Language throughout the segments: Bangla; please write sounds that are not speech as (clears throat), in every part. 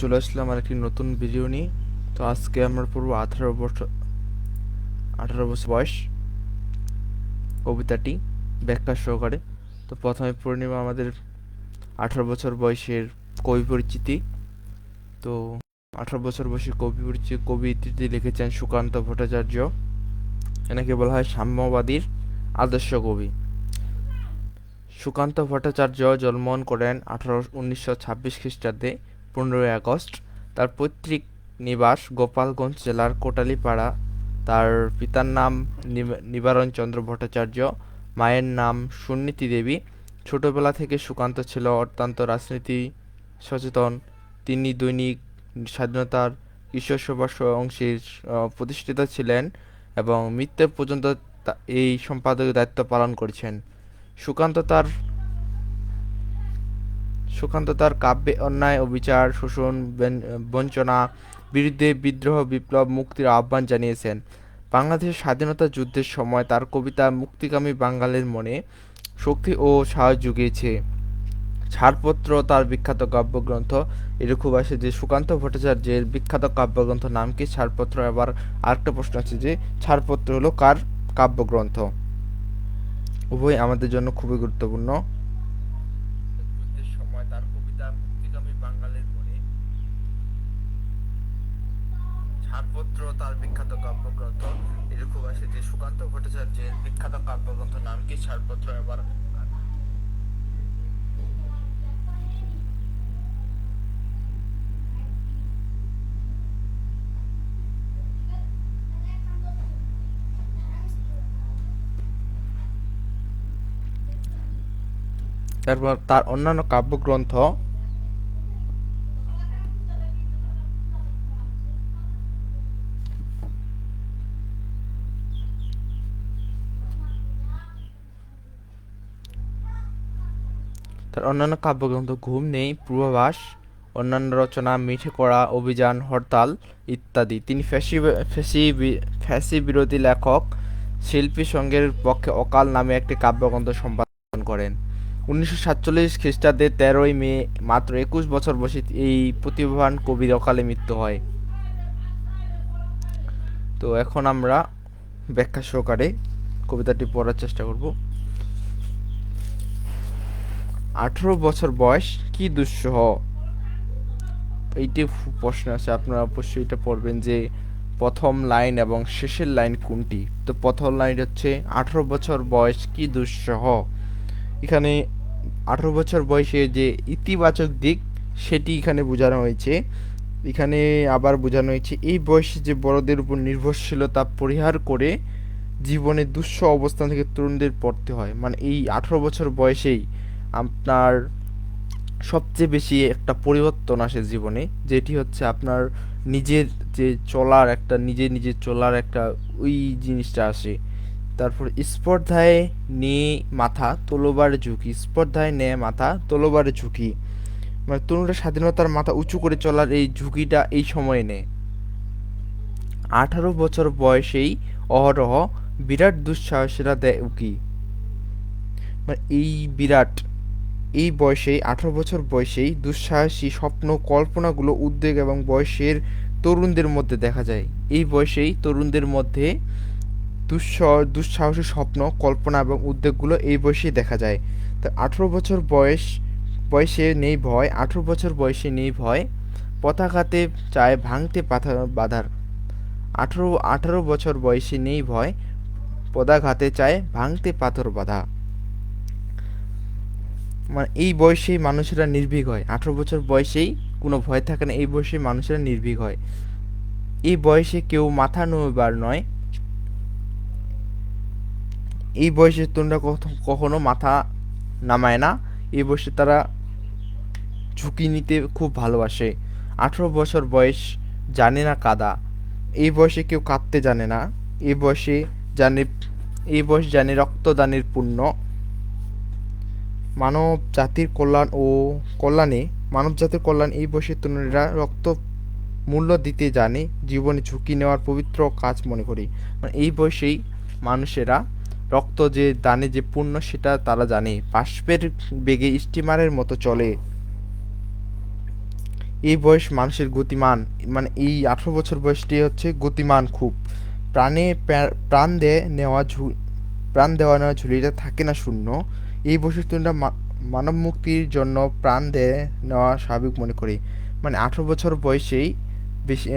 চলে আসলাম আর একটি নতুন ভিডিও নিয়ে। তো আজকে আমরা পড়ব আঠারো বছর আঠারো বছর বয়স কবিতাটি ব্যাখ্যা সহকারে। তো প্রথমে পড়ে নেব আমাদের আঠারো বছর বয়সের কবি পরিচিতি। তো আঠারো বছর বয়সী কবি পরিচিতি কবিটি লিখেছেন সুকান্ত ভট্টাচার্য। এনাকে বলা হয় সাম্যবাদীর আদর্শ কবি। সুকান্ত ভট্টাচার্য জন্মগ্রহণ করেন আঠারো উনিশশো ছাব্বিশ খ্রিস্টাব্দে। পনেরোই আগস্ট, তার পৈতৃক নিবাস গোপালগঞ্জ জেলার কোটালীপাড়া। তার পিতার নাম নিব- নিবারণ চন্দ্র ভট্টাচার্য, মায়ের নাম সুনীতি দেবী। ছোটবেলা থেকে সুকান্ত ছিল অত্যন্ত রাজনীতি সচেতন। তিনি দৈনিক স্বাধীনতার ঈশ্বর সভা অংশীর প্রতিষ্ঠিত ছিলেন এবং মৃত্যু পর্যন্ত এই সম্পাদকের দায়িত্ব পালন করেছেন। সুকান্ত তার সুকান্ত তার কাব্যে অন্যায়, অবিচার, শোষণ বঞ্চনা, বিরুদ্ধে বিদ্রোহ, বিপ্লব, মুক্তির আহ্বান জানিয়েছেন। বাংলাদেশের স্বাধীনতা যুদ্ধের সময় তার কবিতা মুক্তিকামী বাঙালির মনে শক্তি ও সাহস জুগিয়েছে। ছাড়পত্র, তার বিখ্যাত কাব্যগ্রন্থ খুব আসে যে সুকান্ত ভট্টাচার্যের বিখ্যাত কাব্যগ্রন্থ নাম কি? ছাড়পত্র আবার আরেকটা প্রশ্ন আছে যে, ছাড়পত্র হলো কার কাব্যগ্রন্থ? উভয় আমাদের জন্য খুবই গুরুত্বপূর্ণ। তার বিখ্যাত কাব্যগ্রন্থ এটা যে সুকান্ত ভট্টাচার্যের বিখ্যাত কাব্যগ্রন্থ নাম কি? ছাড়পত্র এবার তারপর তার অন্যান্য কাব্যগ্রন্থ তার অন্যান্য কাব্যগ্রন্থ ঘুম নেই, পূর্বাভাস, অন্যান্য রচনা মিঠে করা, অভিযান, হরতাল ইত্যাদি। তিনি ফ্যাসি ফ্যাসি ফ্যাসি বিরোধী লেখক, শিল্পী সংঘের পক্ষে অকাল নামে একটি কাব্যগ্রন্থ সম্পাদন করেন। উনিশশো সাতচল্লিশ খ্রিস্টাব্দে তেরোই মে, মাত্র একুশ বছর বয়সে এই প্রতিভাবান কবির অকালে মৃত্যু হয়। তো এখন আমরা ব্যাখ্যা সহকারে কবিতাটি পড়ার চেষ্টা করব। আঠারো বছর বয়স, কি দুঃসহ? এইটি প্রশ্ন আছে। আপনারা অবশ্যই এটা পড়বেন যে প্রথম লাইন এবং শেষের লাইন কোনটি? তো প্রথম লাইন হচ্ছে, আঠারো বছর বয়স, কি দুঃসহ? এখানে আঠারো বছর বয়সে যে ইতিবাচক দিক, সেটি এখানে বোঝানো হয়েছে। এখানে আবার বোঝানো হয়েছে, এই বয়সে যে বড়দের উপর নির্ভরশীলতা পরিহার করে জীবনে দুঃস্ব অবস্থান থেকে তরুণদের পড়তে হয়। মানে এই আঠারো বছর বয়সেই আপনার সবচেয়ে বেশি একটা পরিবর্তন আসে জীবনে, যেটি হচ্ছে আপনার নিজের যে চলার একটা, নিজে নিজে চলার একটা ওই জিনিসটা আসে। তারপর স্পর্ধায় নিয়ে মাথা তোলবার ঝুঁকি। স্পর্ধায় নেয় মাথা তোলবার ঝুঁকি। মানে তরুণরা স্বাধীনতার মাথা উঁচু করে চলার এই ঝুঁকিটা এই সময়ে নেয়। আঠারো বছর বয়সেই অহরহ বিরাট দুঃসাহসীরা দেয় উকি। মানে এই বিরাট এই বয়সেই, আঠারো বছর বয়সেই দুঃসাহসী স্বপ্ন, কল্পনাগুলো, উদ্বেগ এবং বয়সের তরুণদের মধ্যে দেখা যায়। এই বয়সেই তরুণদের মধ্যে দুঃস, দুঃসাহসী স্বপ্ন, কল্পনা এবং উদ্বেগগুলো এই বয়সেই দেখা যায়। তো আঠেরো বছর বয়স, বয়সে নেই ভয়, আঠেরো বছর বয়সে নেই ভয়, পতাকাতে চায় ভাঙতে পাথা, বাধার। আঠেরো, আঠারো বছর বয়সে নেই ভয়, পদাঘাতে চায় ভাঙতে পাথর বাধা। মানে এই বয়সেই মানুষেরা নির্ভীক হয়। আঠারো বছর বয়সেই কোনো ভয় থাকে না, এই বয়সে মানুষেরা নির্ভীক হয়। এই বয়সে কেউ মাথা নোবার নয়। এই বয়সে তোমরা কখনো মাথা নামায় না। এই বয়সে তারা ঝুঁকি নিতে খুব ভালোবাসে। আঠারো বছর বয়স জানে না কাদা। এই বয়সে কেউ কাঁদতে জানে না। এই বয়সে জানে, এই বয়স জানে রক্তদানের পুণ্য। মানব জাতির কল্যাণ ও কল্যাণে মানব জাতির কল্যাণ এই বয়সের তরুণীরা রক্ত মূল্য দিতে জানে, জীবনে ঝুঁকি নেওয়ার পবিত্র কাজ মনে করি। মানে এই বয়সেই মানুষেরা রক্ত যে দানে যে পুণ্য সেটা তারা জানে। বাষ্পের বেগে স্টিমারের মতো চলে। এই বয়স মানুষের গতিমান মানে এই আঠারো বছর বয়সটি হচ্ছে গতিমান খুব। প্রাণে প্রাণ দেয় নেওয়া ঝু প্রাণ দেওয়া নেওয়া ঝুলিটা থাকে না শূন্য। এই বৈশিষ্ট্যটা মানব মুক্তির জন্য প্রাণ দিয়ে নেওয়া স্বাভাবিক মনে করি। মানে আঠারো বছর বয়সেই বেশি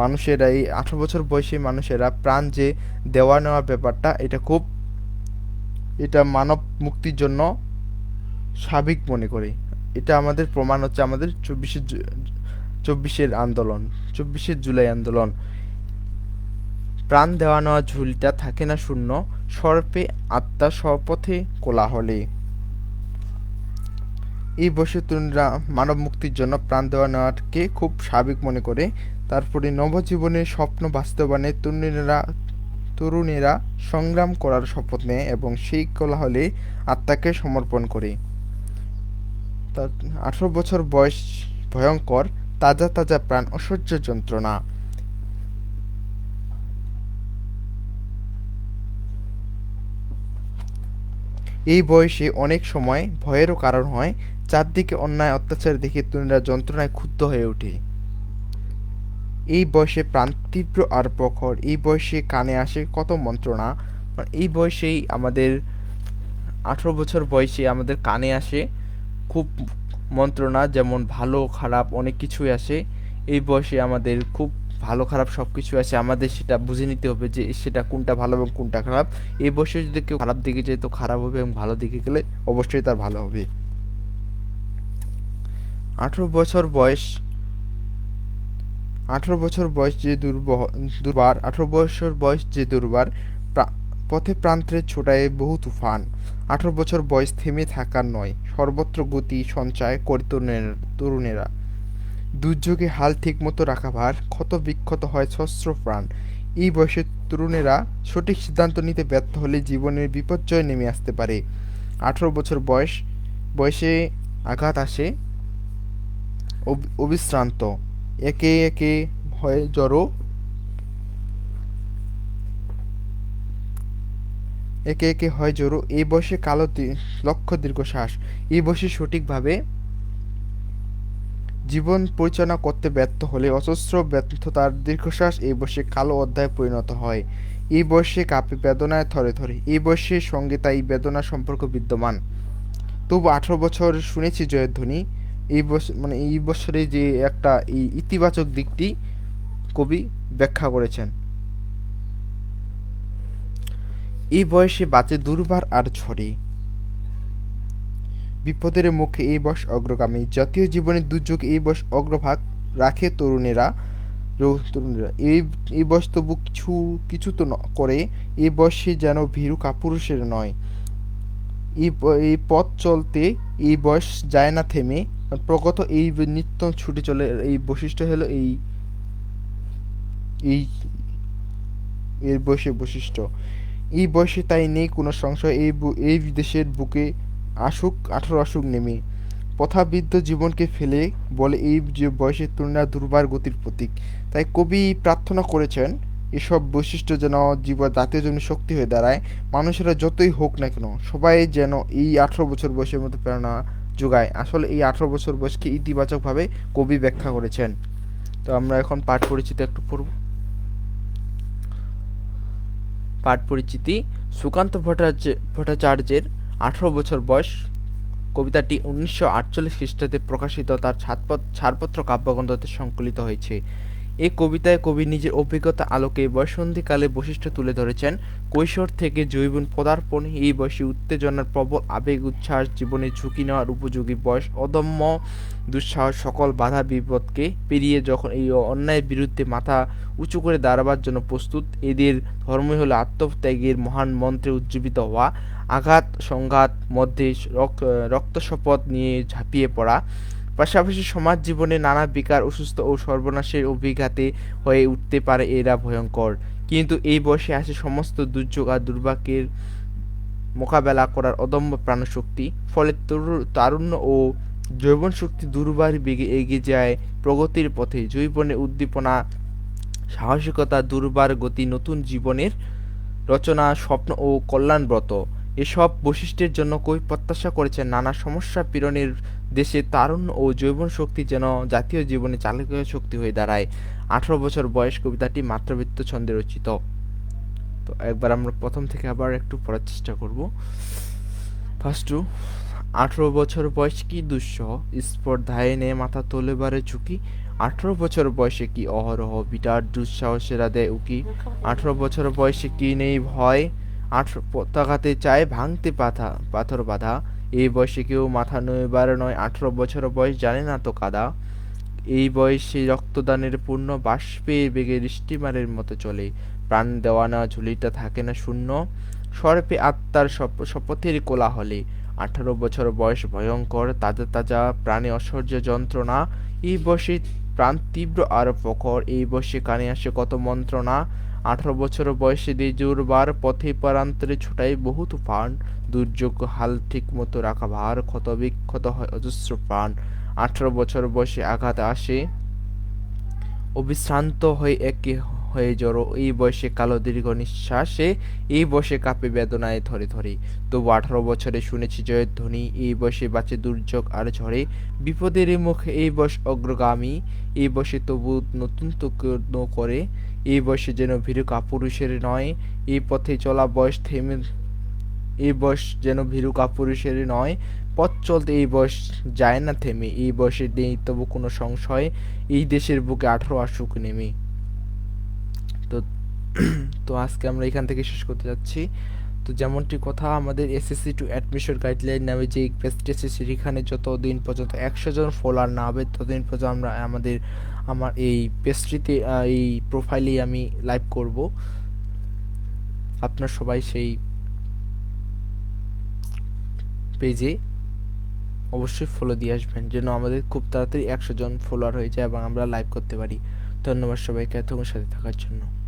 মানুষেরা এই আঠারো বছর বয়সী মানুষেরা প্রাণ যে দেওয়া নেওয়ার ব্যাপারটা, এটা খুব, এটা মানব মুক্তির জন্য স্বাভাবিক মনে করি। এটা আমাদের প্রমাণ হচ্ছে আমাদের চব্বিশে চব্বিশের আন্দোলন, চব্বিশে জুলাই আন্দোলন। প্রাণ দেওয়া নেওয়া ঝুলটা থাকে না শূন্য সর্পে আত্মা স্বপথে কোলাহলে। এই বয়সে তরুণরা মানব মুক্তির জন্য প্রাণ দেওয়া নেওয়াকে খুব স্বাভাবিক মনে করে। তারপরে নবজীবনের স্বপ্ন বাস্তবায়নে তরুণীরা তরুণীরা সংগ্রাম করার শপথ নেয় এবং সেই কোলাহলে আত্মাকে সমর্পণ করে। তার আঠারো বছর বয়স ভয়ঙ্কর, তাজা তাজা প্রাণ, অসহ্য যন্ত্রণা। এই বয়সে অনেক সময় ভয়েরও কারণ হয়, চারদিকে অন্যায়, অত্যাচার দেখে তরুণরা যন্ত্রণায় ক্ষুব্ধ হয়ে ওঠে। এই বয়সে প্রাণ তীব্র আর প্রখর, এই বয়সে কানে আসে কত মন্ত্রণা মানে এই বয়সেই আমাদের আঠারো বছর বয়সে আমাদের কানে আসে খুব মন্ত্রণা, যেমন ভালো, খারাপ অনেক কিছুই আসে। এই বয়সে আমাদের খুব ভালো, খারাপ সব কিছু আছে, আমাদের সেটা বুঝে নিতে হবে যে সেটা কোনটা ভালো এবং কোনটা খারাপ। এই বয়সে যদি কেউ খারাপ দিকে যায় তো খারাপ হবে এবং ভালো দিকে গেলে অবশ্যই তার ভালো হবে। আঠারো বছর বয়স, আঠারো বছর বয়স যে দুর্বহ, দুর্বার, আঠারো বছর বয়স যে দুর্বার পথে প্রান্তে ছোটায় বহু তুফান। আঠারো বছর বয়স থেমে থাকার নয়, সর্বত্র গতি সঞ্চয় করে তরুণেরা। দুর্যোগে হাল ঠিকমতো রাখা ভার ক্ষত বিক্ষত হয় সহস্র প্রাণ। এই বয়সে তরুণেরা সঠিক সিদ্ধান্ত নিতে ব্যর্থ হলে জীবনের বিপর্যয় নেমে আসতে পারে। আঠারো বছর বয়স, বয়সে আঘাত আসে, অবি- অবিশ্রান্ত। একে একে হয় জড়ো। একে একে হয় জড়ো। এই বয়সে কালো লক্ষ্য দীর্ঘশ্বাস। এই বয়সে সঠিকভাবে জীবন পরিচালনা করতে ব্যর্থ হলে অজস্র ব্যর্থতার দীর্ঘশ্বাস এই বয়সে কালো অধ্যায়ে পরিণত হয়। এই বয়সে কাঁপে বেদনায় থরে থরে। এই বয়সের সঙ্গে তাই বেদনা সম্পর্ক বিদ্যমান। তবু আঠারো বছর শুনেছি জয়ের ধ্বনি এই বছর মানে এই বছরে যে একটা এই ইতিবাচক দিকটি কবি ব্যাখ্যা করেছেন। এই বয়সে বাঁচে দুর্বার আর ঝড়ে। বিপদের মুখে এই বয়স অগ্রগামী। জাতীয় জীবনের দুর্যোগ এই বয়স অগ্রভাগ রাখে তরুণেরা। তরুণেরা। এই এই বয়স তবু কিছু কিছু তো করে। এই বয়সে যেন ভীরু কাপুরুষের নয়। এই এই পথ চলতে এই বয়স যায় না থেমে। প্রগত এই নিত্য ছুটে চলে এই বৈশিষ্ট্য হলো এই এই, এর বয়সে বৈশিষ্ট্য। এই বয়সে তাই নেই কোনো সংশয়। এই এই দেশের বুকে আসুক, আঠারো আসুক নেমে। পথাবিদ্ধ জীবনকে ফেলে বলে এই যে বয়সের তুলনা দুর্বার গতির প্রতীক। তাই কবি প্রার্থনা করেছেন, এসব বৈশিষ্ট্য যেন জীবন জাতীয় জন্য শক্তি হয়ে দাঁড়ায়। মানুষেরা যতই হোক না কেন, সবাই যেন এই আঠারো বছর বয়সের মধ্যে প্রেরণা যোগায়। আসলে এই আঠারো বছর বয়সকে ইতিবাচকভাবে কবি ব্যাখ্যা করেছেন। তো আমরা এখন পাঠ পরিচিতি একটু পড়ব। পাঠ পরিচিতি সুকান্ত ভট্টাচার্য ভট্টাচার্যের আঠারো বছর বয়স। কবিতাটি উনিশশো আটচল্লিশ খ্রিস্টাব্দে প্রকাশিত তার ছাড়পত্র কাব্যগ্রন্থতে সংকলিত হয়েছে। এই কবিতায় কবি নিজের অভিজ্ঞতা আলোকে বয়সন্ধিকালে বৈশিষ্ট্য তুলে ধরেছেন। কৈশোর থেকে জৈবন পদার্পণ, এই বয়সে উত্তেজনার প্রবল আবেগ, উচ্ছ্বাস, জীবনে ঝুঁকি নেওয়ার উপযোগী বয়স, অদম্য দুঃসাহস, সকল বাধা বিপদকে পেরিয়ে যখন এই অন্যায়ের বিরুদ্ধে মাথা উঁচু করে দাঁড়াবার জন্য প্রস্তুত, এদের ধর্মই হলো আত্মত্যাগের মহান মন্ত্রে উজ্জীবিত হওয়া, আঘাত, সংঘাত মধ্যে রক্ত, রক্তশপথ নিয়ে ঝাঁপিয়ে পড়া। পাশাপাশি সমাজ জীবনে নানা বিকার, অসুস্থ ও সর্বনাশের অভিঘাতে হয়ে উঠতে পারে এরা ভয়ঙ্কর। কিন্তু এই বয়সে আসে সমস্ত দুর্যোগ আর দুর্ভাগ্যের মোকাবেলা করার অদম্য প্রাণশক্তি। ফলে তরু- তারুণ্য ও যৌবন শক্তি দুর্বার বেগে এগিয়ে যায় প্রগতির পথে। জৈবনের উদ্দীপনা, সাহসিকতা দুর্বার গতি নতুন জীবনের রচনা, স্বপ্ন ও কল্যাণব্রত। এসব বৈশিষ্ট্যের জন্য কবি প্রত্যাশা করেছেন, নানা সমস্যা পীড়নের দেশে তারুণ্য ও যৌবন শক্তি যেন জাতীয় জীবনে চালকীয় শক্তি হয়ে দাঁড়ায়। আঠারো বছর বয়স কবিতাটি মাত্রাবৃত্ত ছন্দে রচিত। তো একবার আমরা প্রথম থেকে আবার একটু পড়ার চেষ্টা করব। ফার্স্ট টু আঠারো বছর বয়স কি দুঃসহ স্পর্ধায় নে মাথা তোলেবারে ঝুঁকি। আঠারো বছর বয়সে কি অহরহ বিটার দুঃসাহসেরা দেয় উকি। আঠারো বছর বয়সে কি নেই ভয়? আঠারো পতাকাতে চায় ভাঙতে পাথা, পাথর বাঁধা। এই বয়সে কেউ মাথা নইবার নয়, আঠারো বছর বয়স জানে না তো কাদা। এই বয়সে রক্তদানের পূর্ণ বাষ্পের বেগে স্টিমারের মতো চলে। প্রাণ দেওয়া না ঝুলিটা থাকে না শূন্য। সর্পে আত্মার শপ- শপথের কোলাহলে। আঠারো বছর বয়স ভয়ঙ্কর, তাজা তাজা প্রাণে অসহ্য যন্ত্রণা। এই বয়সে প্রাণ তীব্র আর প্রখর। এই বয়সে কানে আসে কত মন্ত্রণা। আঠারো বছর বয়সে দেজুরবার পথে পরান্তরে ছুটাই বহু তুফান। দুর্যোগ হাল ঠিক মতো রাখা ভার ক্ষত বিক্ষত হয় অজস্র প্রাণ। আঠারো বছর বয়সে আঘাত আসে, অবিশ্রান্ত হয়ে একে হয়ে জড়ো। এই বয়সে কালো দীর্ঘ নিঃশ্বাসে, এই বয়সে কাঁপে বেদনায় ধরে ধরে। তবু আঠারো বছরে শুনেছি জয়ের ধ্বনি, এই বয়সে বাঁচে দুর্যোগ আর ঝড়ে বিপদের মুখে এই বয়স অগ্রগামী। এই বয়সে তবু নতুন তো করে এই বয়সে যেন ভীরু কাপুরুষের নয়, এই পথে চলা বয়স থেমে, এই বয়স যেন ভীরু কাপুরুষের নয়, পথ চলতে এই বয়স যায় না থেমে, এই বয়সে নেই তবু কোনো সংশয়, এই দেশের বুকে আঠারো আসুক নেমে। তো (clears throat) তো আজকে আমরা এখান থেকে শেষ করতে যাচ্ছি। তো যেমনটি কথা আমাদের এসএসসি টু অ্যাডমিশন গাইডলাইন নামে যে পেজটি এসেছে সেখানে যতদিন পর্যন্ত একশো জন ফলোয়ার না হবে ততদিন পর্যন্ত আমরা আমাদের আমার এই আহ, এই প্রোফাইলেই আমি লাইভ করব। আপনার সবাই সেই পেজে অবশ্যই ফলো দিয়ে আসবেন যেন আমাদের খুব তাড়াতাড়ি একশো জন ফলোয়ার হয়ে যায় এবং আমরা লাইভ করতে পারি। ধন্যবাদ সবাইকে এতক্ষণ সাথে থাকার জন্য।